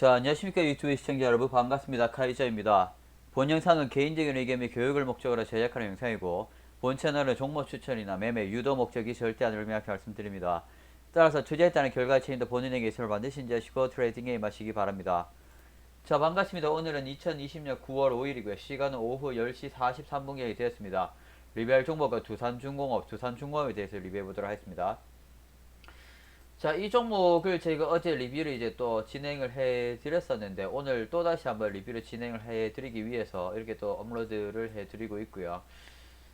자, 안녕하십니까 유튜브 시청자 여러분 반갑습니다. 카이저입니다. 본 영상은 개인적인 의견 및 교육을 목적으로 제작하는 영상이고 본 채널은 종목 추천이나 매매, 유도 목적이 절대 아니를 명확히 말씀드립니다. 따라서 투자에 따른 결과치인도 본인에게 있음을 반드시 인지하시고 트레이딩에 임하시기 바랍니다. 자 반갑습니다. 오늘은 2020년 9월 5일이고요. 시간은 오후 10시 43분경이 되었습니다. 리뷰할 종목은 두산중공업, 두산중공업에 대해서 리뷰해 보도록 하겠습니다. 자, 이 종목을 제가 어제 리뷰를 이제 또 진행을 해 드렸었는데 오늘 또 다시 한번 리뷰를 진행을 해 드리기 위해서 이렇게 또 업로드를 해 드리고 있고요.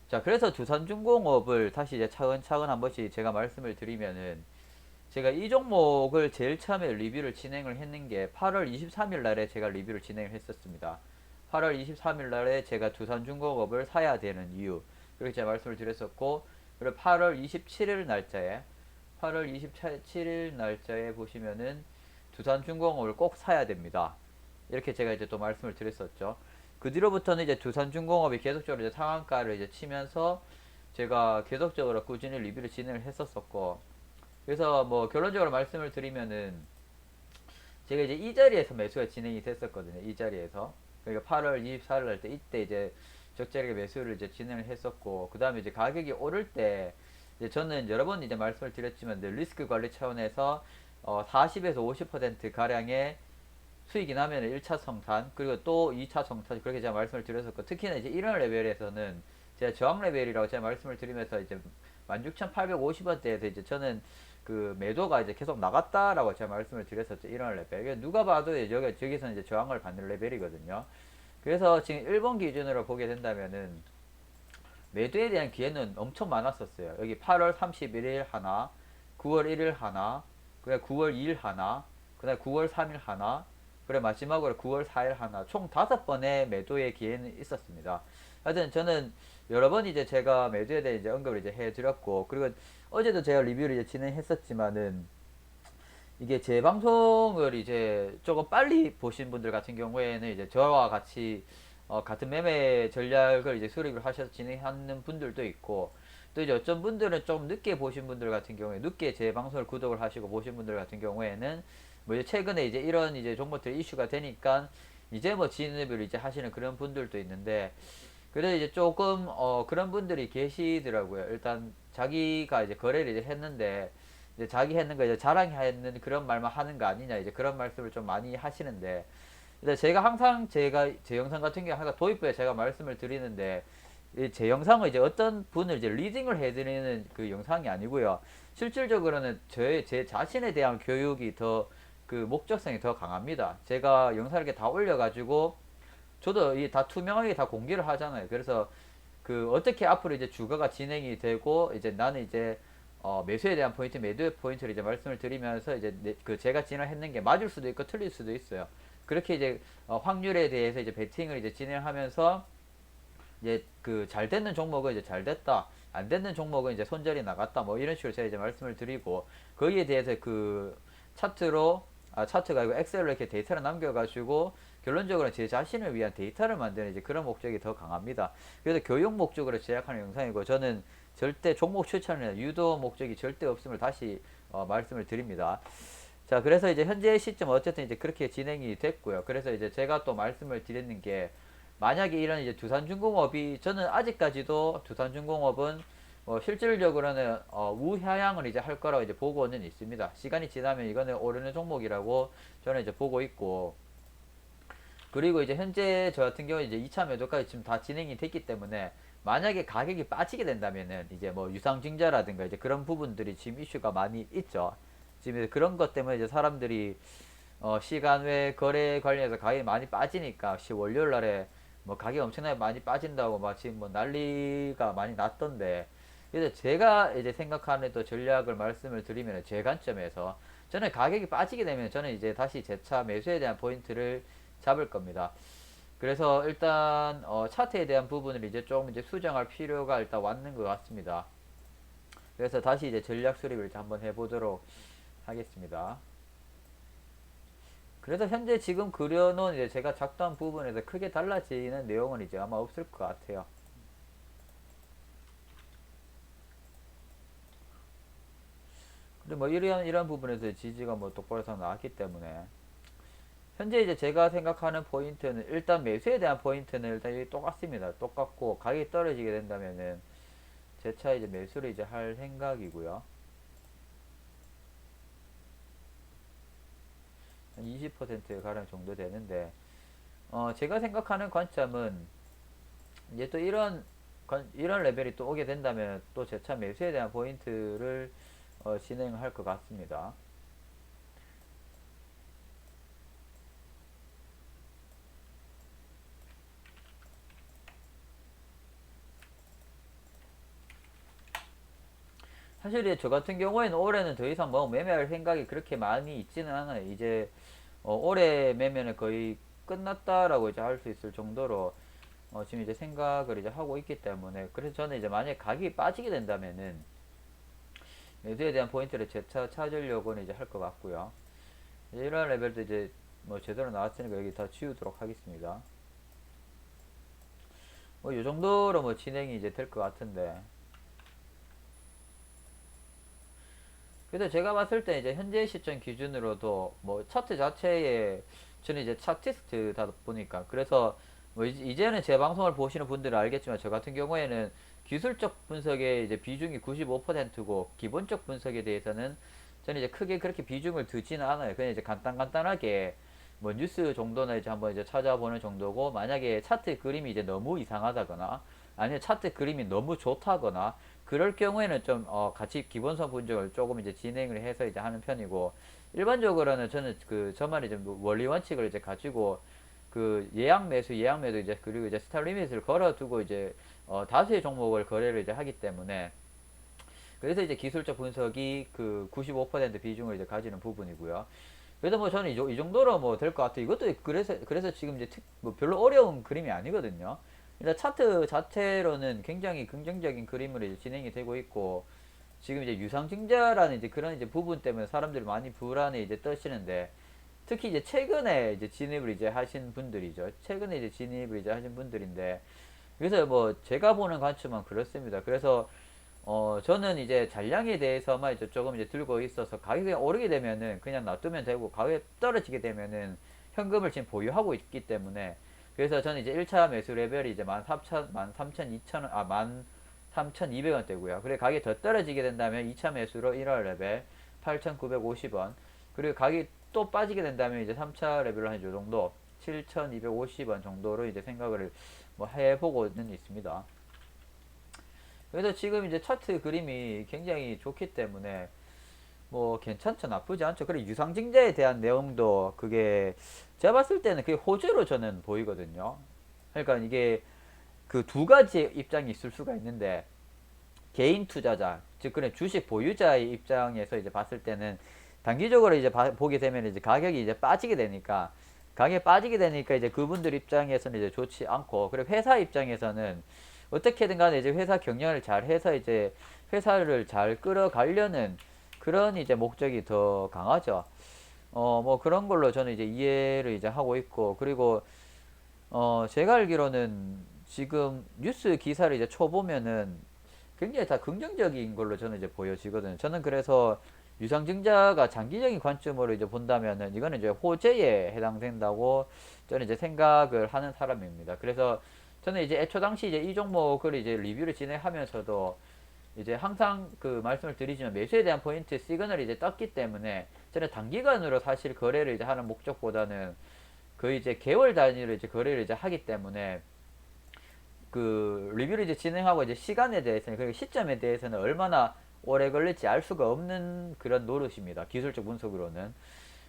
자, 그래서 두산중공업을 다시 이제 차근차근 한 번씩 제가 말씀을 드리면은 제가 이 종목을 제일 처음에 리뷰를 진행을 했는 게 8월 23일 날에 제가 리뷰를 진행을 했었습니다. 8월 23일 날에 제가 두산중공업을 사야 되는 이유 그렇게 제가 말씀을 드렸었고 그리고 8월 27일 날짜에 8월 27일 날짜에 보시면은 두산 중공업을 꼭 사야 됩니다. 이렇게 제가 이제 또 말씀을 드렸었죠. 그 뒤로부터는 이제 두산 중공업이 계속적으로 이제 상한가를 이제 치면서 제가 계속적으로 꾸준히 리뷰를 진행을 했었었고 그래서 뭐 결론적으로 말씀을 드리면은 제가 이제 이 자리에서 매수가 진행이 됐었거든요. 이 자리에서 그러니까 8월 24일 날 때 이때 이제 적절하게 매수를 이제 진행을 했었고 그 다음에 이제 가격이 오를 때 이제 저는 여러 번 이제 말씀을 드렸지만 늘 리스크 관리 차원에서 어 40에서 50% 가량의 수익이 나면 1차 성탄 그리고 또 2차 성탄 그렇게 제가 말씀을 드렸었고 특히나 이제 이런 레벨에서는 제가 저항 레벨이라고 제가 말씀을 드리면서 이제 16,850원대에서 이제 저는 그 매도가 이제 계속 나갔다라고 제가 말씀을 드렸었죠. 이런 레벨. 누가 봐도 여기 저기서는 이제 저항을 받는 레벨이거든요. 그래서 지금 일본 기준으로 보게 된다면은 매도에 대한 기회는 엄청 많았었어요. 여기 8월 31일 하나, 9월 1일 하나, 그래 9월 2일 하나, 그다음 9월 3일 하나, 그래 마지막으로 9월 4일 하나, 총 다섯 번의 매도의 기회는 있었습니다. 하여튼 저는 여러 번 이제 제가 매도에 대해 이제 언급을 이제 해드렸고, 그리고 어제도 제가 리뷰를 이제 진행했었지만은 이게 제 방송을 이제 조금 빨리 보신 분들 같은 경우에는 이제 저와 같이 어, 같은 매매 전략을 이제 수립을 하셔서 진행하는 분들도 있고 또 이제 어떤 분들은 좀 늦게 보신 분들 같은 경우에 늦게 제 방송을 구독을 하시고 보신 분들 같은 경우에는 뭐 이제 최근에 이제 이런 이제 종목들이 이슈가 되니까 이제 뭐 진입을 이제 하시는 그런 분들도 있는데 그래도 이제 조금 어 그런 분들이 계시더라고요. 일단 자기가 이제 거래를 이제 했는데 이제 자기 했는 거 이제 자랑하는 그런 말만 하는 거 아니냐 이제 그런 말씀을 좀 많이 하시는데 근데 제가 항상 제가 제 영상 같은 경우 항상 도입부에 제가 말씀을 드리는데 이제 영상은 이제 어떤 분을 이제 리딩을 해드리는 그 영상이 아니고요. 실질적으로는 저의 제 자신에 대한 교육이 더 그 목적성이 더 강합니다. 제가 영상을 이렇게 다 올려가지고 저도 이 다 투명하게 다 공개를 하잖아요. 그래서 그 어떻게 앞으로 이제 주가가 진행이 되고 이제 나는 이제 어 매수에 대한 포인트, 매도의 포인트를 이제 말씀을 드리면서 이제 내- 그 제가 진행했는 게 맞을 수도 있고 틀릴 수도 있어요. 그렇게 이제 어 확률에 대해서 이제 베팅을 이제 진행하면서 이제 그 잘 됐는 종목은 이제 잘 됐다. 안 됐는 종목은 이제 손절이 나갔다. 뭐 이런 식으로 제가 이제 말씀을 드리고 거기에 대해서 그 차트로 아 차트가 아니고 엑셀로 이렇게 데이터를 남겨가지고 결론적으로 제 자신을 위한 데이터를 만드는 이제 그런 목적이 더 강합니다. 그래서 교육 목적으로 제작하는 영상이고 저는 절대 종목 추천이나 유도 목적이 절대 없음을 다시 어, 말씀을 드립니다. 자, 그래서 이제 현재 시점 어쨌든 이제 그렇게 진행이 됐고요. 그래서 이제 제가 또 말씀을 드리는 게 만약에 이런 이제 두산중공업이 저는 아직까지도 두산중공업은 뭐 실질적으로는 어, 우하향을 이제 할 거라고 이제 보고는 있습니다. 시간이 지나면 이거는 오르는 종목이라고 저는 이제 보고 있고 그리고 이제 현재 저 같은 경우 이제 2차 매도까지 지금 다 진행이 됐기 때문에 만약에 가격이 빠지게 된다면은 이제 뭐 유상증자라든가 이제 그런 부분들이 지금 이슈가 많이 있죠. 지금 그런 것 때문에 이제 사람들이 어 시간 외 거래 관련해서 가격이 많이 빠지니까 시 월요일 날에 뭐 가격이 엄청나게 많이 빠진다고 막 지금 뭐 난리가 많이 났던데 그래서 제가 이제 생각하는 또 전략을 말씀을 드리면 제 관점에서 저는 가격이 빠지게 되면 저는 이제 다시 재차 매수에 대한 포인트를 잡을 겁니다. 그래서 일단 어, 차트에 대한 부분을 이제 좀 이제 수정할 필요가 일단 왔는 것 같습니다. 그래서 다시 이제 전략 수립을 한번 해보도록 하겠습니다. 그래서 현재 지금 그려놓은 이제 제가 작도한 부분에서 크게 달라지는 내용은 이제 아마 없을 것 같아요. 근데 뭐 이런 이런 부분에서 지지가 뭐 똑바로 서 나왔기 때문에 현재 이제 제가 생각하는 포인트는 일단 매수에 대한 포인트는 일단 똑같습니다. 똑같고 가격이 떨어지게 된다면은 재차 이제 매수를 이제 할 생각이고요. 한 20% 가량 정도 되는데 어 제가 생각하는 관점은 이제 또 이런 관- 이런 레벨이 또 오게 된다면 또 재차 매수에 대한 포인트를 어, 진행할 것 같습니다. 사실 저 같은 경우에는 올해는 더 이상 뭐 매매할 생각이 그렇게 많이 있지는 않아요. 이제 어, 올해 매매는 거의 끝났다라고 이제 할 수 있을 정도로 어, 지금 이제 생각을 이제 하고 있기 때문에 그래서 저는 이제 만약에 가격이 빠지게 된다면은 매수에 대한 포인트를 재차 찾으려고는 이제 할 것 같고요. 이제 이런 레벨도 이제 뭐 제대로 나왔으니까 여기 다 지우도록 하겠습니다. 뭐 이 정도로 뭐 진행이 이제 될 것 같은데 그래서 제가 봤을 때 이제 현재 시점 기준으로도 뭐 차트 자체에 저는 이제 차티스트다 보니까 그래서 뭐 이제- 이제는 제 방송을 보시는 분들은 알겠지만 저 같은 경우에는 기술적 분석에 이제 비중이 95%고 기본적 분석에 대해서는 저는 이제 크게 그렇게 비중을 두지는 않아요. 그냥 이제 간단간단하게 뭐 뉴스 정도나 이제 한번 이제 찾아보는 정도고 만약에 차트 그림이 이제 너무 이상하다거나 아니면 차트 그림이 너무 좋다거나 그럴 경우에는 좀 어, 같이 기본선 분석을 조금 이제 진행을 해서 이제 하는 편이고 일반적으로는 저는 그 저만 이제 뭐 원리 원칙을 이제 가지고 그 예약 매수 예약 매도 이제 그리고 이제 스탑 리밋을 걸어두고 이제 어, 다수의 종목을 거래를 이제 하기 때문에 그래서 이제 기술적 분석이 그 95% 비중을 이제 가지는 부분이고요. 그래서 뭐 저는 이, 정- 이 정도로 뭐 될 것 같아요. 이것도 그래서 그래서 지금 이제 특, 뭐 별로 어려운 그림이 아니거든요. 일단 차트 자체로는 굉장히 긍정적인 그림으로 이제 진행이 되고 있고 지금 이제 유상증자라는 이제 그런 이제 부분 때문에 사람들이 많이 불안에 이제 떠시는데 특히 이제 최근에 이제 진입을 이제 하신 분들이죠. 최근에 이제 진입을 이제 하신 분들인데 그래서 뭐 제가 보는 관점은 그렇습니다. 그래서 어 저는 이제 잔량에 대해서만 이제 조금 이제 들고 있어서 가격이 오르게 되면은 그냥 놔두면 되고 가격이 떨어지게 되면은 현금을 지금 보유하고 있기 때문에 그래서 저는 이제 1차 매수 레벨이 이제 13,000, 13,200원, 아, 13,200원대고요. 그리고 가격이 더 떨어지게 된다면 2차 매수로 1월 레벨 8,950원. 그리고 가격이 또 빠지게 된다면 이제 3차 레벨로 한 요 정도 7,250원 정도로 이제 생각을 뭐 해보고는 있습니다. 그래서 지금 이제 차트 그림이 굉장히 좋기 때문에 뭐 괜찮죠 나쁘지 않죠. 그리고 유상증자에 대한 내용도 그게 제가 봤을 때는 그게 호재로 저는 보이거든요. 그러니까 이게 그 두 가지 입장이 있을 수가 있는데 개인 투자자 즉 그래 주식 보유자의 입장에서 이제 봤을 때는 단기적으로 이제 봐- 보게 되면 이제 가격이 이제 빠지게 되니까 가격이 빠지게 되니까 이제 그분들 입장에서는 이제 좋지 않고 그리고 회사 입장에서는 어떻게든 간에 이제 회사 경영을 잘 해서 이제 회사를 잘 끌어가려는 그런 이제 목적이 더 강하죠. 어, 뭐 그런 걸로 저는 이제 이해를 이제 하고 있고, 그리고, 어, 제가 알기로는 지금 뉴스 기사를 이제 쳐보면은 굉장히 다 긍정적인 걸로 저는 이제 보여지거든요. 저는 그래서 유상증자가 장기적인 관점으로 이제 본다면은 이거는 이제 호재에 해당된다고 저는 이제 생각을 하는 사람입니다. 그래서 저는 이제 애초 당시 이제 이 종목을 이제 리뷰를 진행하면서도 이제 항상 그 말씀을 드리지만 매수에 대한 포인트 시그널이 이제 떴기 때문에 저는 단기간으로 사실 거래를 이제 하는 목적보다는 거의 이제 개월 단위로 이제 거래를 이제 하기 때문에 그 리뷰를 이제 진행하고 이제 시간에 대해서는 그리고 시점에 대해서는 얼마나 오래 걸릴지 알 수가 없는 그런 노릇입니다. 기술적 분석으로는.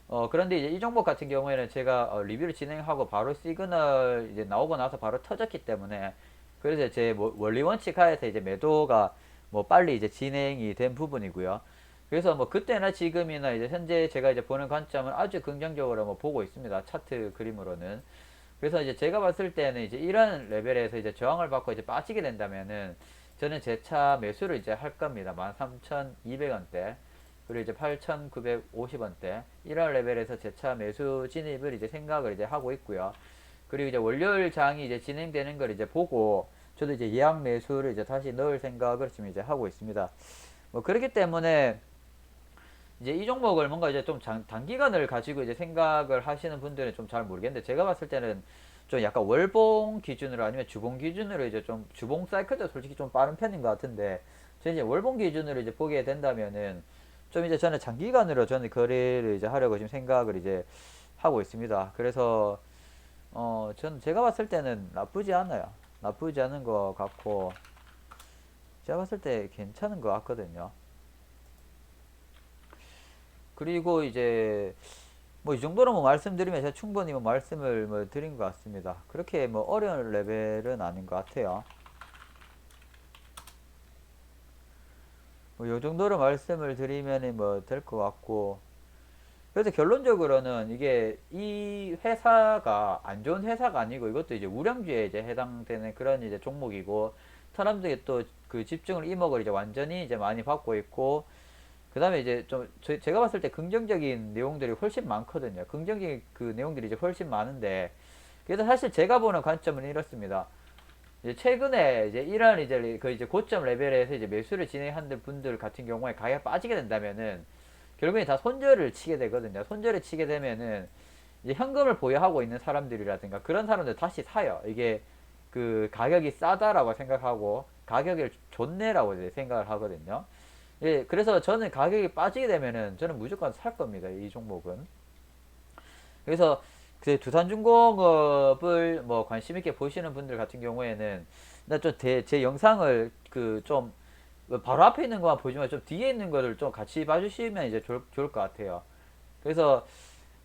어, 그런데 이제 이 종목 같은 경우에는 제가 어, 리뷰를 진행하고 바로 시그널 이제 나오고 나서 바로 터졌기 때문에 그래서 제뭐 원리 원칙 하에서 이제 매도가 뭐 빨리 이제 진행이 된 부분이고요. 그래서 뭐 그때나 지금이나 이제 현재 제가 이제 보는 관점은 아주 긍정적으로 뭐 보고 있습니다. 차트 그림으로는. 그래서 이제 제가 봤을 때는 이제 이런 레벨에서 이제 저항을 받고 이제 빠지게 된다면은 저는 제 차 매수를 이제 할 겁니다. 13,200원대. 그리고 이제 8,950원대. 이런 레벨에서 제 차 매수 진입을 이제 생각을 이제 하고 있고요. 그리고 이제 월요일 장이 이제 진행되는 걸 이제 보고 저도 이제 예약 매수를 이제 다시 넣을 생각을 지금 이제 하고 있습니다. 뭐 그렇기 때문에 이제 이 종목을 뭔가 이제 좀 장, 단기간을 가지고 이제 생각을 하시는 분들은 좀 잘 모르겠는데 제가 봤을 때는 좀 약간 월봉 기준으로 아니면 주봉 기준으로 이제 좀 주봉 사이클도 솔직히 좀 빠른 편인 것 같은데 저 이제 월봉 기준으로 이제 보게 된다면은 좀 이제 저는 장기간으로 저는 거래를 이제 하려고 지금 생각을 이제 하고 있습니다. 그래서 어 저는 제가 봤을 때는 나쁘지 않아요. 나쁘지 않은 것 같고 제가 봤을 때 괜찮은 것 같거든요. 그리고 이제 뭐 이 정도로 뭐 말씀드리면 제가 충분히 뭐 말씀을 뭐 드린 것 같습니다. 그렇게 뭐 어려운 레벨은 아닌 것 같아요. 뭐요 정도로 말씀을 드리면 뭐 될 것 같고 그래서 결론적으로는 이게 이 회사가 안 좋은 회사가 아니고 이것도 이제 우량주에 이제 해당되는 그런 이제 종목이고 사람들이 또 그 집중을 이목을 이제 완전히 이제 많이 받고 있고 그 다음에 이제 좀 저- 제가 봤을 때 긍정적인 내용들이 훨씬 많거든요. 긍정적인 그 내용들이 이제 훨씬 많은데 그래서 사실 제가 보는 관점은 이렇습니다. 이제 최근에 이제 이런 이제 그 이제 고점 레벨에서 이제 매수를 진행하는 분들 같은 경우에 가격이 빠지게 된다면은 결국에 다 손절을 치게 되거든요. 손절을 치게 되면은 이제 현금을 보유하고 있는 사람들이라든가 그런 사람들 다시 사요. 이게 그 가격이 싸다라고 생각하고 가격을 좋네라고 이제 생각을 하거든요. 예, 그래서 저는 가격이 빠지게 되면은 저는 무조건 살 겁니다. 이 종목은. 그래서 그 두산중공업을 뭐 관심 있게 보시는 분들 같은 경우에는 나 좀 제 영상을 그좀 바로 앞에 있는 것만 보지만 좀 뒤에 있는 거를 좀 같이 봐주시면 이제 좋을, 좋을 것 같아요. 그래서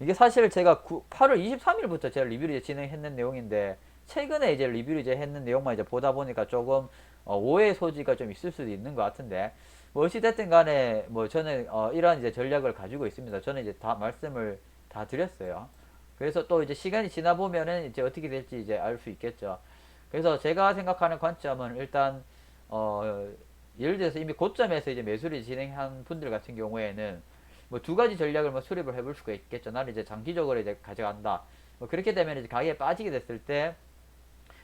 이게 사실 제가 9, 8월 23일부터 제가 리뷰를 이제 진행했는 내용인데 최근에 이제 리뷰를 이제 했는 내용만 이제 보다 보니까 조금 어, 오해 소지가 좀 있을 수도 있는 것 같은데 뭐 어찌됐든 간에 뭐 저는 어, 이러한 이제 전략을 가지고 있습니다. 저는 이제 다 말씀을 다 드렸어요. 그래서 또 이제 시간이 지나 보면은 이제 어떻게 될지 이제 알 수 있겠죠. 그래서 제가 생각하는 관점은 일단 어 예를 들어서 이미 고점에서 이제 매수를 진행한 분들 같은 경우에는 뭐 두 가지 전략을 뭐 수립을 해볼 수가 있겠죠. 나는 이제 장기적으로 이제 가져간다. 뭐 그렇게 되면 이제 가격이 빠지게 됐을 때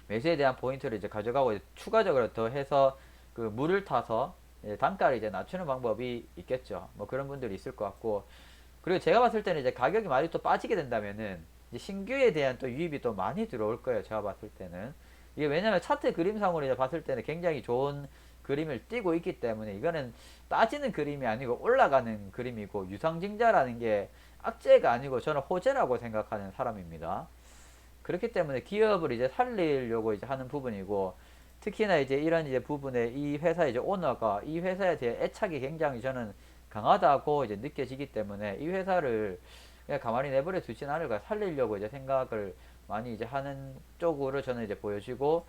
매수에 대한 포인트를 이제 가져가고 이제 추가적으로 더 해서 그 물을 타서 이제 단가를 이제 낮추는 방법이 있겠죠. 뭐 그런 분들이 있을 것 같고 그리고 제가 봤을 때는 이제 가격이 많이 또 빠지게 된다면은 이제 신규에 대한 또 유입이 또 많이 들어올 거예요. 제가 봤을 때는 이게 왜냐면 차트 그림상으로 이제 봤을 때는 굉장히 좋은 그림을 띄고 있기 때문에 이거는 빠지는 그림이 아니고 올라가는 그림이고 유상증자라는 게 악재가 아니고 저는 호재라고 생각하는 사람입니다. 그렇기 때문에 기업을 이제 살리려고 이제 하는 부분이고 특히나 이제 이런 이제 부분에 이 회사 이제 오너가 이 회사에 대해 애착이 굉장히 저는 강하다고 이제 느껴지기 때문에 이 회사를 그냥 가만히 내버려 두진 않을 거야 살리려고 이제 생각을 많이 이제 하는 쪽으로 저는 이제 보여지고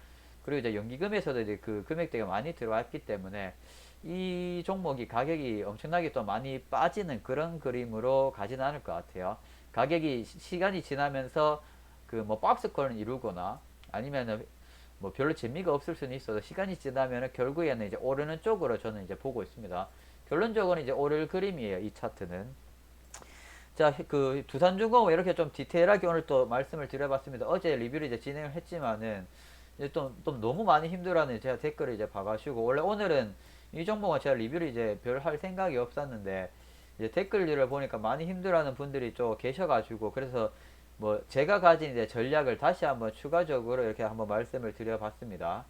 그리고 이제 연기금에서도 이제 그 금액대가 많이 들어왔기 때문에 이 종목이 가격이 엄청나게 또 많이 빠지는 그런 그림으로 가지는 않을 것 같아요. 가격이 시- 시간이 지나면서 그 뭐 박스권을 이루거나 아니면은 뭐 별로 재미가 없을 수는 있어도 시간이 지나면은 결국에는 이제 오르는 쪽으로 저는 이제 보고 있습니다. 결론적으로 이제 오를 그림이에요. 이 차트는. 자, 그 두산중공업 이렇게 좀 디테일하게 오늘 또 말씀을 드려봤습니다. 어제 리뷰를 이제 진행을 했지만은 이제 좀, 좀 너무 많이 힘들어하는 제가 댓글을 이제 봐가지고 원래 오늘은 이 종목은 제가 리뷰를 이제 별 할 생각이 없었는데 이제 댓글들을 보니까 많이 힘들어하는 분들이 좀 계셔가지고 그래서 뭐 제가 가진 이제 전략을 다시 한번 추가적으로 이렇게 한번 말씀을 드려봤습니다.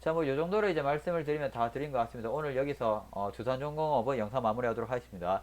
자, 뭐 요 정도로 이제 말씀을 드리면 다 드린 것 같습니다. 오늘 여기서 어, 두산중공업은 영상 마무리하도록 하겠습니다.